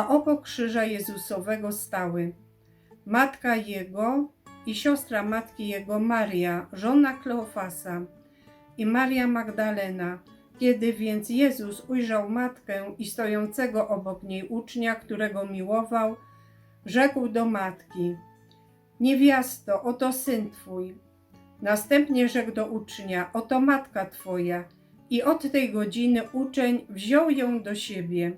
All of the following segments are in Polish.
a obok krzyża Jezusowego stały matka Jego i siostra matki Jego Maria, żona Kleofasa i Maria Magdalena. Kiedy więc Jezus ujrzał matkę i stojącego obok niej ucznia, którego miłował, rzekł do matki: Niewiasto, oto syn twój. Następnie rzekł do ucznia: Oto matka twoja. I od tej godziny uczeń wziął ją do siebie.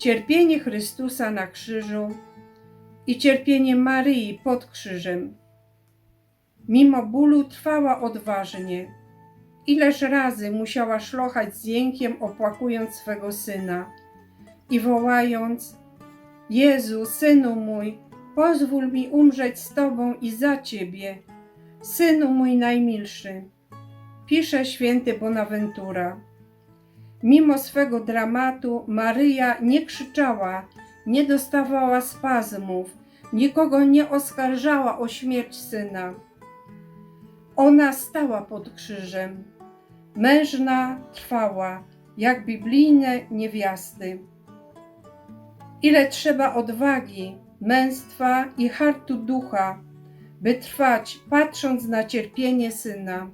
Cierpienie Chrystusa na krzyżu i cierpienie Maryi pod krzyżem. Mimo bólu trwała odważnie. Ileż razy musiała szlochać z jękiem, opłakując swego syna i wołając: Jezu, synu mój, pozwól mi umrzeć z Tobą i za Ciebie, synu mój najmilszy. Pisze święty Bonaventura. Mimo swego dramatu, Maryja nie krzyczała, nie dostawała spazmów, nikogo nie oskarżała o śmierć syna. Ona stała pod krzyżem, mężna trwała, jak biblijne niewiasty. Ile trzeba odwagi, męstwa i hartu ducha, by trwać, patrząc na cierpienie syna,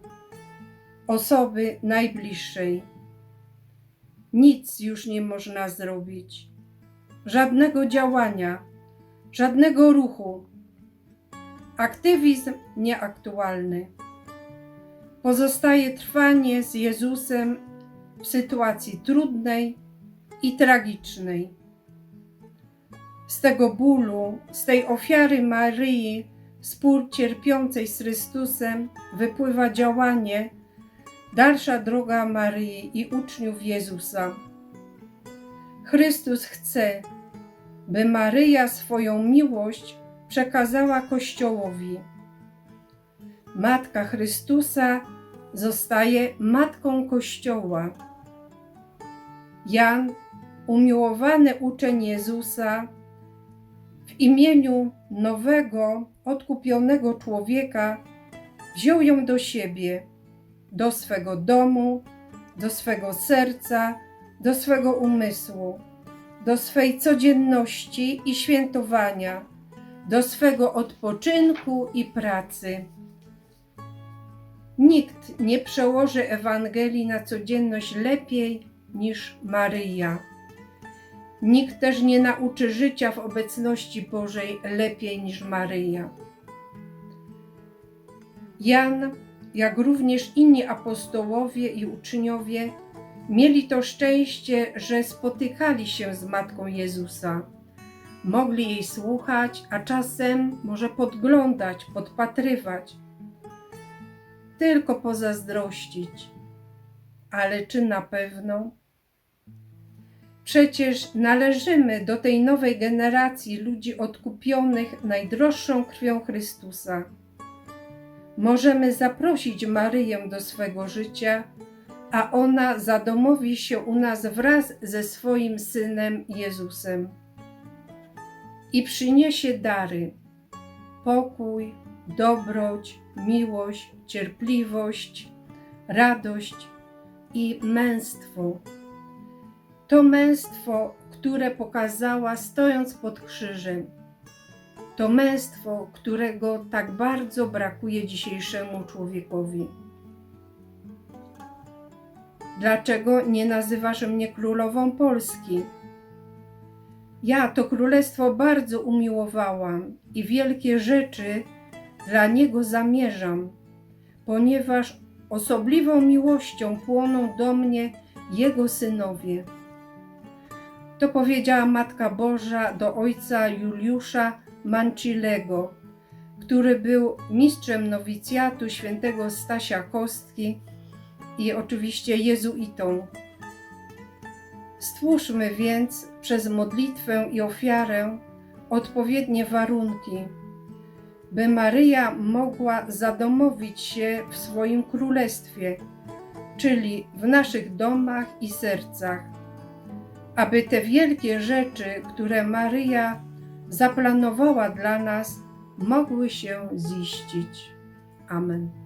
osoby najbliższej. Nic już nie można zrobić, żadnego działania, żadnego ruchu. Aktywizm nieaktualny. Pozostaje trwanie z Jezusem w sytuacji trudnej i tragicznej. Z tego bólu, z tej ofiary Maryi, współcierpiącej z Chrystusem, wypływa działanie, dalsza droga Maryi i uczniów Jezusa. Chrystus chce, by Maryja swoją miłość przekazała Kościołowi. Matka Chrystusa zostaje matką Kościoła. Jan, umiłowany uczeń Jezusa, w imieniu nowego, odkupionego człowieka, wziął ją do siebie, do swego domu, do swego serca, do swego umysłu, do swej codzienności i świętowania, do swego odpoczynku i pracy. Nikt nie przełoży Ewangelii na codzienność lepiej niż Maryja. Nikt też nie nauczy życia w obecności Bożej lepiej niż Maryja. Jan, jak również inni apostołowie i uczniowie, mieli to szczęście, że spotykali się z Matką Jezusa. Mogli jej słuchać, a czasem może podglądać, podpatrywać, tylko pozazdrościć. Ale czy na pewno? Przecież należymy do tej nowej generacji ludzi odkupionych najdroższą krwią Chrystusa. Możemy zaprosić Maryję do swego życia, a ona zadomowi się u nas wraz ze swoim synem Jezusem i przyniesie dary: pokój, dobroć, miłość, cierpliwość, radość i męstwo. To męstwo, które pokazała stojąc pod krzyżem. To męstwo, którego tak bardzo brakuje dzisiejszemu człowiekowi. Dlaczego nie nazywasz mnie królową Polski? Ja to królestwo bardzo umiłowałam i wielkie rzeczy dla niego zamierzam, ponieważ osobliwą miłością płoną do mnie jego synowie. To powiedziała Matka Boża do ojca Juliusza Mancilego, który był mistrzem nowicjatu świętego Stasia Kostki i oczywiście jezuitą. Stwórzmy więc przez modlitwę i ofiarę odpowiednie warunki, by Maryja mogła zadomowić się w swoim królestwie, czyli w naszych domach i sercach, aby te wielkie rzeczy, które Maryja zaplanowała dla nas, mogły się ziścić. Amen.